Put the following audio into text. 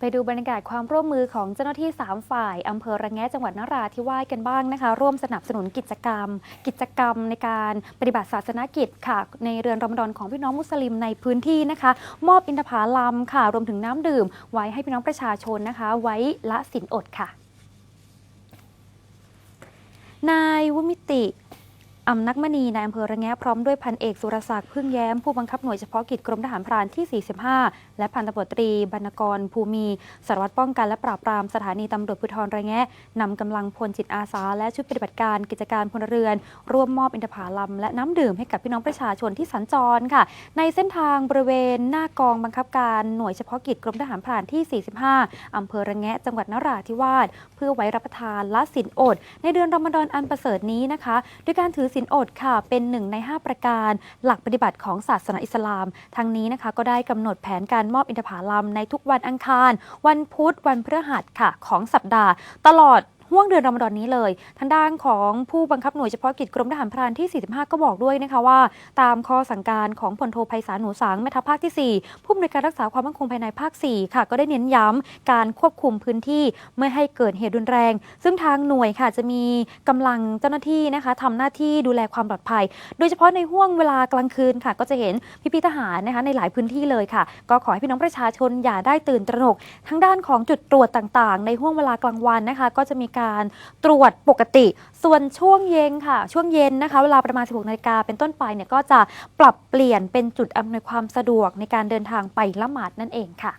ไปดูบรรยากาศความร่วมมือของเจ้าหน้าที่ 3 ฝ่าย อำเภอระแงะจังหวัดนราธิวาสกันบ้างนะคะ ร่วมสนับสนุนกิจกรรม กิจกรรมในการปฏิบัติศาสนกิจค่ะ ในเรือนรอมฎอนของพี่น้องมุสลิมในพื้นที่นะคะ มอบอินทผลัมค่ะ รวมถึงน้ำดื่ม ไว้ให้พี่น้องประชาชนนะคะ ไว้ละสินอดค่ะ นายวุมิติ อำนักมณีนายอำเภอระแงะพร้อมด้วยพันเอกสุรศักดิ์พึ่งแย้มผู้บังคับหน่วยเฉพาะกิจกรมทหารพรานที่ 45 และพันตำรวจตรีบรรณกรภูมิสารวัตรป้องกันและปราบปรามสถานีตำรวจภูธรระแงะนำกำลังพลจิตอาสา และชุดปฏิบัติการกิจการพลเรือน ร่วมมอบอินทผลัมและน้ำดื่มให้กับพี่น้องประชาชนที่สัญจรค่ะ ในเส้นทางบริเวณหน้ากองบังคับการหน่วยเฉพาะกิจกรมทหารพรานที่ 45อำเภอระแงะจังหวัดนราธิวาสเพื่อไว้รับประทานละสินอด ในเดือนรอมฎอนอันประเสริฐนี้นะคะ ด้วยการถือสินอดค่ะ เป็นหนึ่งใน 5 ประการ หลักปฏิบัติของศาสนาอิสลาม ทั้งนี้นะคะก็ได้กำหนดแผนการมอบอินทผลัมในทุกวันอังคาร วันพุธ วันพฤหัสค่ะ ของสัปดาห์ ตลอด ห่วงเดือนรอมฎอนนี้เลย ทางด้านของผู้บังคับหน่วยเฉพาะกิจกรมทหารพรานที่ 45 ก็บอกด้วยนะคะว่า ตามข้อสั่งการของพลโทไพศาลหนูสังแม่ทัพภาคที่ 4 ผู้อำนวยการรักษาความมั่นคงภายในภาค 4 ค่ะ ก็ได้เน้นย้ำการควบคุมพื้นที่ไม่ให้เกิดเหตุรุนแรง ซึ่งทางหน่วยค่ะจะมีกำลังเจ้าหน้าที่นะคะทำหน้าที่ดูแลความปลอดภัย โดยเฉพาะในห่วงเวลากลางคืนค่ะ ก็จะเห็นพี่พี่ๆทหารนะคะในหลายพื้นที่เลยค่ะ ก็ขอให้พี่น้องประชาชนอย่าได้ตื่นตระหนก ทั้งด้านของจุดตรวจต่างๆ ในห่วงเวลากลางวันนะคะ ก็จะมีการตรวจปกติ ส่วนช่วงเย็นค่ะ ช่วงเย็นนะคะเวลาประมาณ 16นาฬิกาเป็นต้นไปเนี่ยก็จะปรับเปลี่ยนเป็นจุดอำนวยความสะดวกในการเดินทางไปละหมาดนั่นเองค่ะ